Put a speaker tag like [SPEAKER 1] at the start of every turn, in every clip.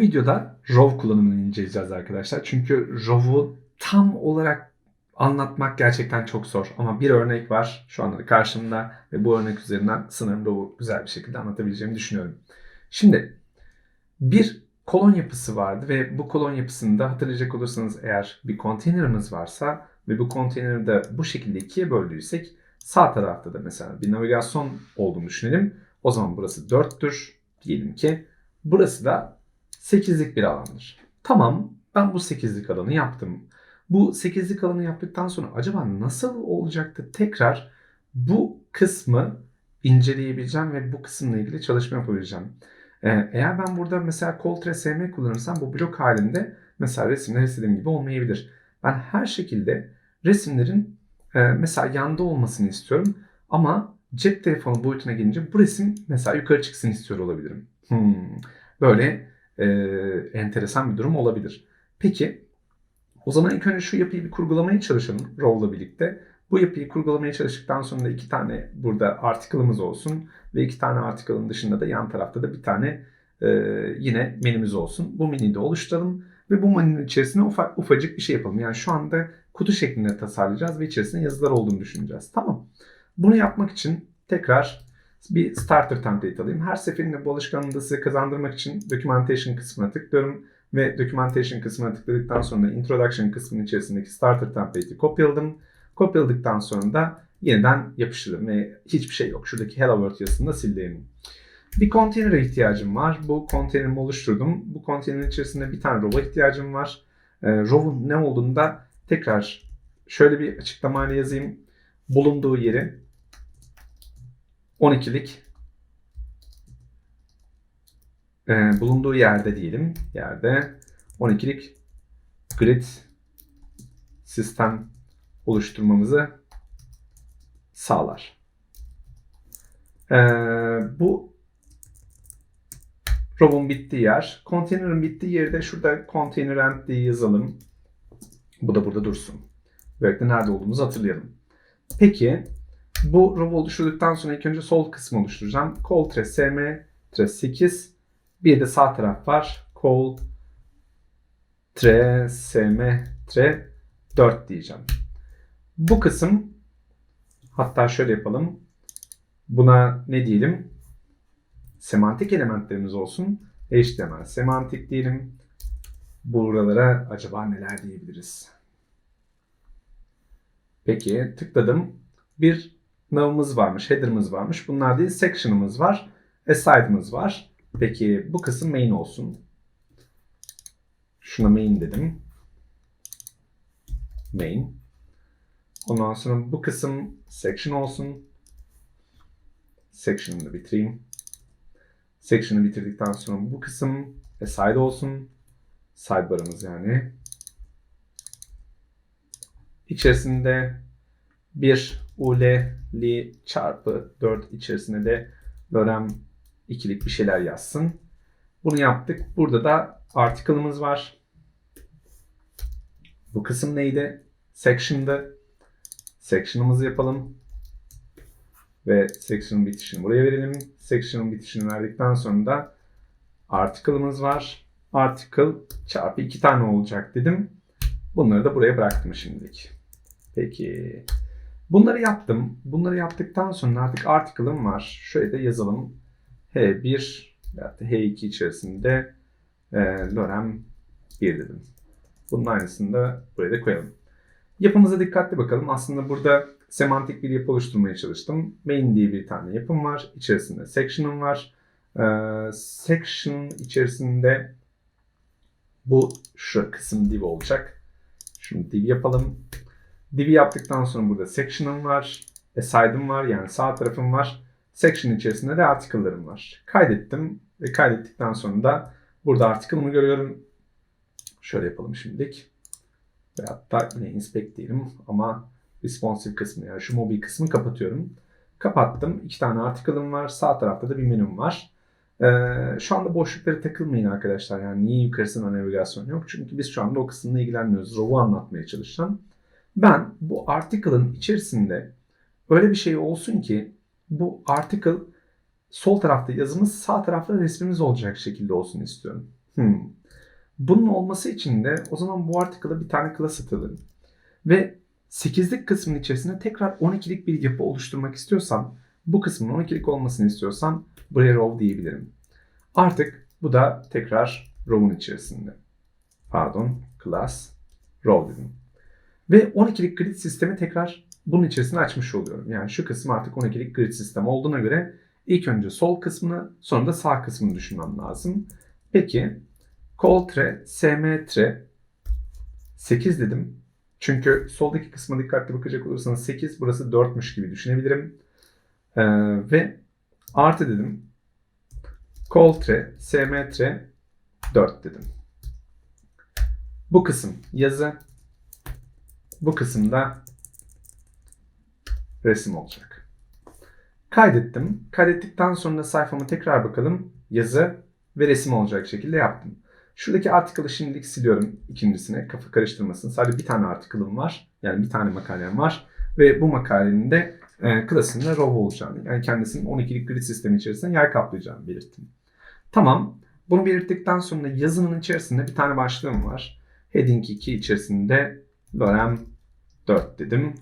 [SPEAKER 1] Bu videoda RAW kullanımını inceleyeceğiz arkadaşlar. Çünkü RAW'u tam olarak anlatmak gerçekten çok zor. Ama bir örnek var şu anda da karşımda ve bu örnek üzerinden sanırım RAW'u güzel bir şekilde anlatabileceğimi düşünüyorum. Şimdi bir kolon yapısı vardı ve bu kolon yapısında hatırlayacak olursanız eğer bir konteynerimiz varsa ve bu konteyneri de bu şekilde ikiye böldüysek sağ tarafta da mesela bir navigasyon olduğunu düşünelim. O zaman burası 4'tür diyelim ki. Burası da 8'lik bir alandır. Tamam ben bu 8'lik alanı yaptım. Bu 8'lik alanı yaptıktan sonra acaba nasıl olacaktı tekrar bu kısmı inceleyebileceğim ve bu kısımla ilgili çalışma yapabileceğim. Ee, eğer ben burada mesela Ctrl SM kullanırsam bu blok halinde mesela resimler istediğim gibi olmayabilir. Ben her şekilde resimlerin e, mesela yanda olmasını istiyorum ama cep telefonu boyutuna gelince bu resim mesela yukarı çıksın istiyor olabilirim. Hmm, böyle e, enteresan bir durum olabilir. Peki o zaman ilk önce şu yapıyı bir kurgulamaya çalışalım Raw'la birlikte. Bu yapıyı kurgulamaya çalıştıktan sonra iki tane burada article'ımız olsun ve iki tane article'ın dışında da yan tarafta da bir tane e, yine menümüz olsun. Bu menüyü de oluşturalım ve bu menünün içerisine ufak, ufacık bir şey yapalım. Yani şu anda kutu şeklinde tasarlayacağız ve içerisinde yazılar olduğunu düşüneceğiz. Tamam. Bunu yapmak için tekrar bir starter template alayım. Her seferinde bu alışkanlığı size kazandırmak için documentation kısmına tıklıyorum ve documentation kısmına tıkladıktan sonra introduction kısmının içerisindeki starter template'i kopyaladım. Kopyaladıktan sonra da yeniden yapıştırdım ve hiçbir şey yok. Şuradaki hello world yazısını da sildim. Bir konteyner ihtiyacım var. Bu konteynerimi oluşturdum. Bu konteynerin içerisinde bir tane row'a ihtiyacım var. E, row'un ne olduğunu da tekrar şöyle bir açıklamayla yazayım. Bulunduğu yeri 12'lik e, bulunduğu yerde diyelim. Yerde 12'lik grid sistem oluşturmamızı sağlar. E, bu Rob'un bittiği yer. Konteynerin bittiği yeri de şurada container end diye yazalım. Bu da burada dursun. Böylelikle nerede olduğumuzu hatırlayalım. Peki bu row oluşturduktan sonra ilk önce sol kısmı oluşturacağım. Call sm 8 bir de sağ taraf var. Call sm 4 diyeceğim. Bu kısım hatta şöyle yapalım. Buna ne diyelim? Semantik elementlerimiz olsun. HTML semantik diyelim. Buralara acaba neler diyebiliriz? Peki tıkladım. Bir nav'ımız varmış, header'ımız varmış. Bunlar değil section'ımız var, aside'ımız var. Peki bu kısım main olsun. Şuna main dedim. Main. Ondan sonra bu kısım section olsun. Section'ı da bitireyim. Section'ı bitirdikten sonra bu kısım aside olsun. Sidebar'ımız yani. İçerisinde bir uleli çarpı 4 içerisinde de lorem ikilik bir şeyler yazsın. Bunu yaptık. Burada da article'ımız var. Bu kısım neydi? Section'da. Section'ımızı yapalım. Ve section'ın bitişini buraya verelim. Section'ın bitişini verdikten sonra da article'ımız var. Article çarpı iki tane olacak dedim. Bunları da buraya bıraktım şimdilik. Peki. Bunları yaptım. Bunları yaptıktan sonra artık article'ım var. Şöyle de yazalım. H1 veya H2 içerisinde e, lorem 1 dedim. Bunun aynısını da buraya da koyalım. Yapımıza dikkatli bakalım. Aslında burada semantik bir yapı oluşturmaya çalıştım. Main diye bir tane yapım var. İçerisinde section'ım var. Ee, section içerisinde bu şu kısım div olacak. Şunu div yapalım. Div'i yaptıktan sonra burada section'ım var. Aside'ım var yani sağ tarafım var. Section içerisinde de article'larım var. Kaydettim ve kaydettikten sonra da burada article'ımı görüyorum. Şöyle yapalım şimdilik. Ve hatta yine inspect diyelim ama responsive kısmı yani şu mobil kısmı kapatıyorum. Kapattım. İki tane article'ım var. Sağ tarafta da bir menüm var. Ee, şu anda boşlukları takılmayın arkadaşlar. Yani niye yukarısında navigasyon yok? Çünkü biz şu anda o kısımla ilgilenmiyoruz. Row'u anlatmaya çalışacağım. Ben bu article'ın içerisinde öyle bir şey olsun ki bu article sol tarafta yazımız sağ tarafta resmimiz olacak şekilde olsun istiyorum. Hmm. Bunun olması için de o zaman bu article'a bir tane class atalım. Ve 8'lik kısmın içerisinde tekrar 12'lik bir yapı oluşturmak istiyorsam, bu kısmın 12'lik olmasını istiyorsam buraya row diyebilirim. Artık bu da tekrar row'un içerisinde. Pardon, class row dedim. Ve 12'lik grid sistemi tekrar bunun içerisinde açmış oluyorum. Yani şu kısım artık 12'lik grid sistemi olduğuna göre ilk önce sol kısmını sonra da sağ kısmını düşünmem lazım. Peki call tre, sm tre 8 dedim. Çünkü soldaki kısma dikkatli bakacak olursanız 8 burası 4'müş gibi düşünebilirim. Ee, ve artı dedim. Call tre, sm tre 4 dedim. Bu kısım yazı. Bu kısımda resim olacak. Kaydettim. Kaydettikten sonra sayfama tekrar bakalım. Yazı ve resim olacak şekilde yaptım. Şuradaki article'ı şimdilik siliyorum ikincisine. Kafa karıştırmasın. Sadece bir tane article'ım var. Yani bir tane makalem var. Ve bu makalenin de e, klasında row olacağını, yani kendisinin 12'lik grid sistemi içerisinde yer kaplayacağını belirttim. Tamam. Bunu belirttikten sonra yazının içerisinde bir tane başlığım var. Heading 2 içerisinde lorem 4 dedim.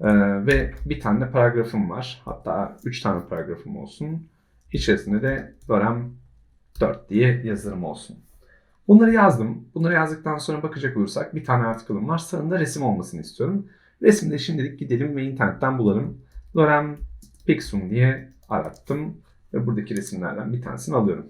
[SPEAKER 1] Ee, ve bir tane paragrafım var. Hatta 3 tane paragrafım olsun. İçerisinde de lorem 4 diye yazarım olsun. Bunları yazdım. Bunları yazdıktan sonra bakacak olursak bir tane article'ım var. Sağında resim olmasını istiyorum. Resimde şimdilik gidelim ve internetten bulalım. Lorem Pixum diye arattım. Ve buradaki resimlerden bir tanesini alıyorum.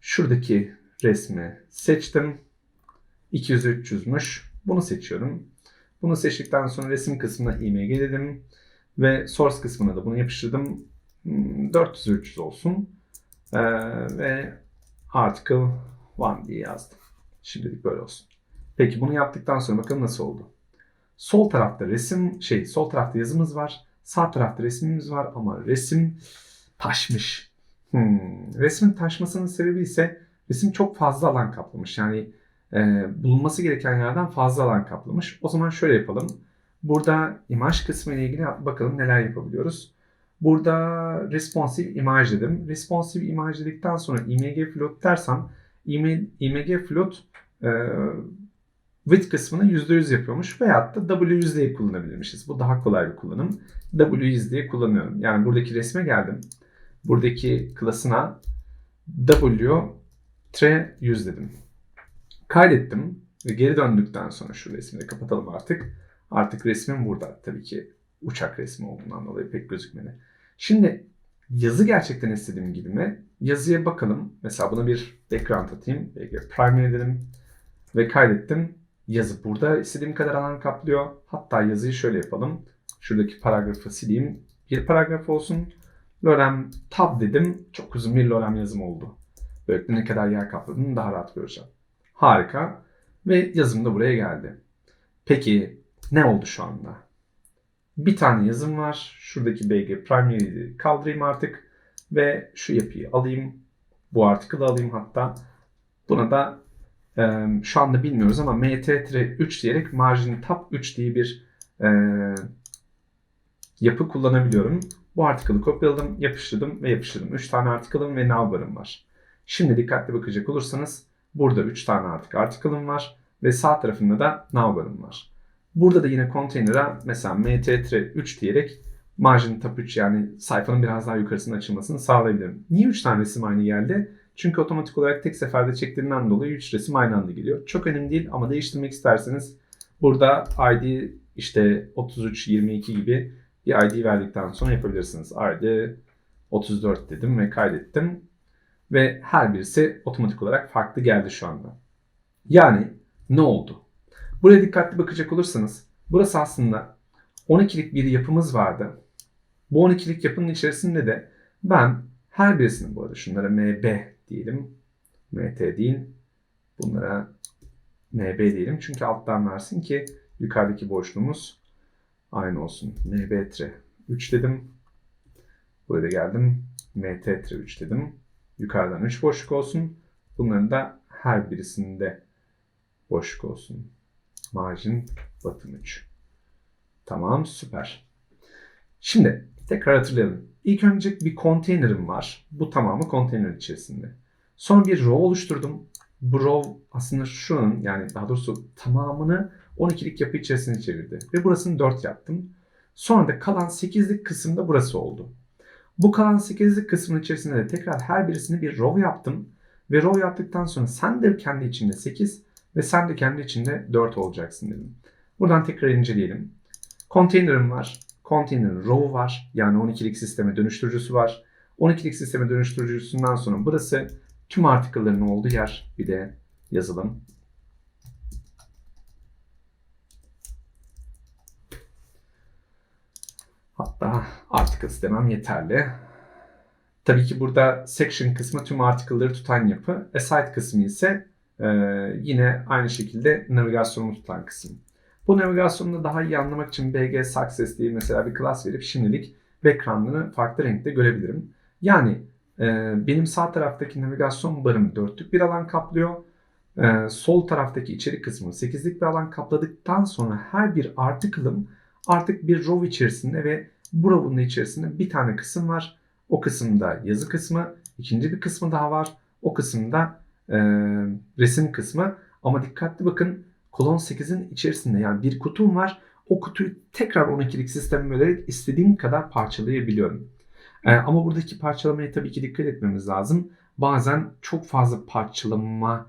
[SPEAKER 1] Şuradaki resmi seçtim. 200-300'müş. Bunu seçiyorum. Bunu seçtikten sonra resim kısmına img dedim. Ve source kısmına da bunu yapıştırdım. 400-300 hmm, olsun. Ee, ve article 1 diye yazdım. Şimdilik böyle olsun. Peki bunu yaptıktan sonra bakalım nasıl oldu. Sol tarafta resim, şey sol tarafta yazımız var. Sağ tarafta resmimiz var ama resim taşmış. Hmm. Resmin taşmasının sebebi ise resim çok fazla alan kaplamış. Yani e, bulunması gereken yerden fazla alan kaplamış. O zaman şöyle yapalım. Burada imaj kısmı ile ilgili bakalım neler yapabiliyoruz. Burada responsive image dedim. Responsive image dedikten sonra img float dersem img float e, width kısmını %100 yapıyormuş veyahut da W100 diye kullanabilirmişiz. Bu daha kolay bir kullanım. W100 diye kullanıyorum. Yani buradaki resme geldim. Buradaki klasına W 100 dedim. Kaydettim ve geri döndükten sonra şu resmi de kapatalım artık. Artık resmim burada. Tabii ki uçak resmi olduğundan dolayı pek gözükmedi. Şimdi yazı gerçekten istediğim gibi mi? Yazıya bakalım. Mesela buna bir background atayım. Primary dedim ve kaydettim. Yazı burada istediğim kadar alan kaplıyor. Hatta yazıyı şöyle yapalım. Şuradaki paragrafı sileyim. Bir paragraf olsun. Lorem tab dedim. Çok uzun bir lorem yazım oldu. Böylelikle ne kadar yer kapladığını daha rahat göreceğim. Harika. Ve yazım da buraya geldi. Peki ne oldu şu anda? Bir tane yazım var. Şuradaki BG primary'yi kaldırayım artık. Ve şu yapıyı alayım. Bu article'ı alayım hatta. Buna da e, şu anda bilmiyoruz ama mt-3 diyerek margin tab 3 diye bir e, yapı kullanabiliyorum. Bu article'ı kopyaladım, yapıştırdım ve yapıştırdım. 3 tane article'ım ve navbar'ım var. Şimdi dikkatli bakacak olursanız burada 3 tane artık article'ım var ve sağ tarafında da navbar'ım var. Burada da yine container'a mesela mt-3 diyerek margin tab 3 yani sayfanın biraz daha yukarısının açılmasını sağlayabilirim. Niye 3 tane resim aynı geldi? Çünkü otomatik olarak tek seferde çektiğinden dolayı 3 resim aynı anda geliyor. Çok önemli değil ama değiştirmek isterseniz burada ID işte 33, 22 gibi bir ID verdikten sonra yapabilirsiniz. ID 34 dedim ve kaydettim. Ve her birisi otomatik olarak farklı geldi şu anda. Yani ne oldu? Buraya dikkatli bakacak olursanız burası aslında 12'lik bir yapımız vardı. Bu 12'lik yapının içerisinde de ben her birisini bu arada şunlara MB diyelim. MT değil. Bunlara MB diyelim. Çünkü alttan versin ki yukarıdaki boşluğumuz aynı olsun. MB 3 dedim. Buraya geldim. MT 3 dedim. Yukarıdan 3 boşluk olsun. Bunların da her birisinde boşluk olsun. Margin bottom 3. Tamam süper. Şimdi tekrar hatırlayalım. İlk önce bir konteynerim var. Bu tamamı konteyner içerisinde. Sonra bir row oluşturdum. Bu row aslında şunun yani daha doğrusu tamamını 12'lik yapı içerisine çevirdi. Ve burasını 4 yaptım. Sonra da kalan 8'lik kısımda burası oldu. Bu kalan 8'lik kısmın içerisinde de tekrar her birisini bir row yaptım. Ve row yaptıktan sonra sen de kendi içinde 8 ve sen de kendi içinde 4 olacaksın dedim. Buradan tekrar inceleyelim. Container'ım var. Container'ın row var. Yani 12'lik sisteme dönüştürücüsü var. 12'lik sisteme dönüştürücüsünden sonra burası tüm article'ların olduğu yer. Bir de yazalım. Hatta articles demem yeterli. Tabii ki burada section kısmı tüm article'ları tutan yapı. Aside kısmı ise e, yine aynı şekilde navigasyonu tutan kısım. Bu navigasyonu da daha iyi anlamak için BG Success diye mesela bir class verip şimdilik background'ını farklı renkte görebilirim. Yani e, benim sağ taraftaki navigasyon barım dörtlük bir alan kaplıyor. E, sol taraftaki içerik kısmı 8'lik bir alan kapladıktan sonra her bir article'ım artık bir row içerisinde ve bu row'un içerisinde bir tane kısım var. O kısımda yazı kısmı, ikinci bir kısmı daha var. O kısımda e, resim kısmı. Ama dikkatli bakın kolon 8'in içerisinde yani bir kutum var. O kutuyu tekrar 12'lik sisteme bölerek istediğim kadar parçalayabiliyorum. E, ama buradaki parçalamaya tabii ki dikkat etmemiz lazım. Bazen çok fazla parçalama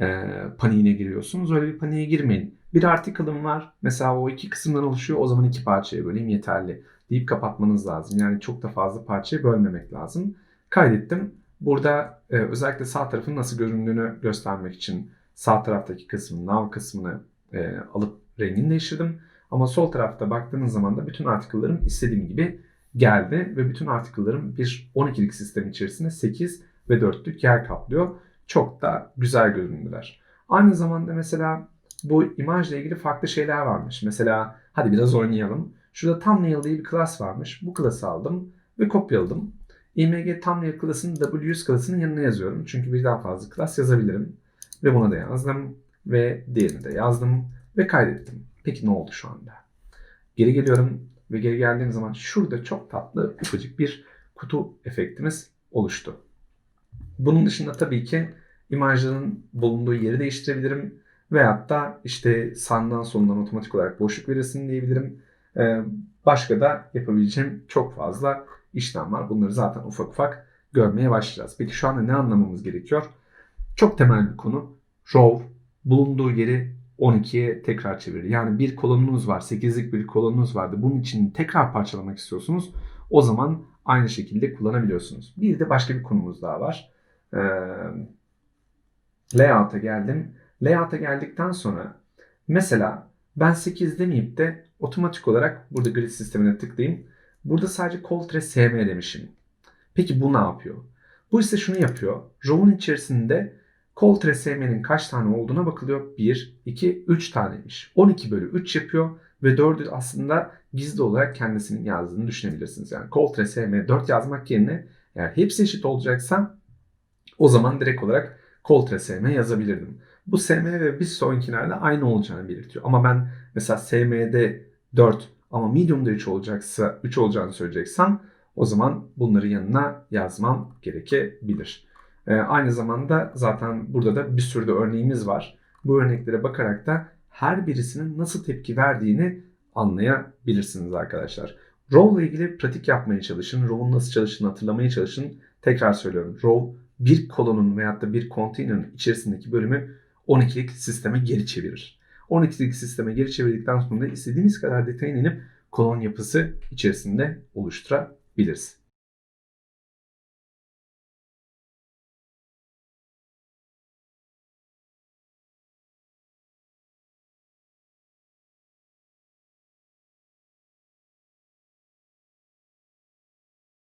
[SPEAKER 1] e, paniğine giriyorsunuz. Öyle bir paniğe girmeyin. Bir article'ım var. Mesela o iki kısımdan oluşuyor. O zaman iki parçaya böleyim yeterli deyip kapatmanız lazım. Yani çok da fazla parçaya bölmemek lazım. Kaydettim. Burada e, özellikle sağ tarafın nasıl göründüğünü göstermek için sağ taraftaki kısmın, nav kısmını e, alıp rengini değiştirdim. Ama sol tarafta baktığınız zaman da bütün article'larım istediğim gibi geldi ve bütün article'larım bir 12'lik sistem içerisinde 8 ve 4'lük yer kaplıyor. Çok da güzel göründüler. Aynı zamanda mesela bu imajla ilgili farklı şeyler varmış. Mesela hadi biraz oynayalım. Şurada thumbnail diye bir class varmış. Bu class'ı aldım ve kopyaladım. img thumbnail class'ını WS class'ının yanına yazıyorum. Çünkü birden fazla class yazabilirim. Ve buna da yazdım. Ve diğerini de yazdım. Ve kaydettim. Peki ne oldu şu anda? Geri geliyorum ve geri geldiğim zaman şurada çok tatlı ufacık bir kutu efektimiz oluştu. Bunun dışında tabii ki imajların bulunduğu yeri değiştirebilirim. Veyahut da işte sağdan solundan otomatik olarak boşluk verirsin diyebilirim. Ee, başka da yapabileceğim çok fazla işlem var. Bunları zaten ufak ufak görmeye başlayacağız. Peki şu anda ne anlamamız gerekiyor? Çok temel bir konu. Row bulunduğu yeri 12'ye tekrar çevirir. Yani bir kolonunuz var, 8'lik bir kolonunuz vardı. Bunun için tekrar parçalamak istiyorsunuz. O zaman aynı şekilde kullanabiliyorsunuz. Bir de başka bir konumuz daha var. Ee, layout'a geldim. Layout'a geldikten sonra mesela ben 8 demeyip de otomatik olarak burada grid sistemine tıklayayım. Burada sadece Ctrl SM demişim. Peki bu ne yapıyor? Bu ise şunu yapıyor. Row'un içerisinde Ctrl SM'nin kaç tane olduğuna bakılıyor. 1, 2, 3 taneymiş. 12 bölü 3 yapıyor ve 4'ü aslında gizli olarak kendisinin yazdığını düşünebilirsiniz. Yani Ctrl SM 4 yazmak yerine eğer hepsi eşit olacaksa o zaman direkt olarak Ctrl SM yazabilirdim. Bu SM ve bir sonrakilerde aynı olacağını belirtiyor. Ama ben mesela SM'de 4 ama medium'da 3 olacaksa 3 olacağını söyleyeceksem o zaman bunları yanına yazmam gerekebilir. Ee, aynı zamanda zaten burada da bir sürü de örneğimiz var. Bu örneklere bakarak da her birisinin nasıl tepki verdiğini anlayabilirsiniz arkadaşlar. Row ile ilgili pratik yapmaya çalışın. Row'un nasıl çalıştığını hatırlamaya çalışın. Tekrar söylüyorum. Row bir kolonun veyahut da bir konteynerin içerisindeki bölümü 12'lik sisteme geri çevirir. 12'lik sisteme geri çevirdikten sonra istediğimiz kadar detayına inip kolon yapısı içerisinde oluşturabiliriz.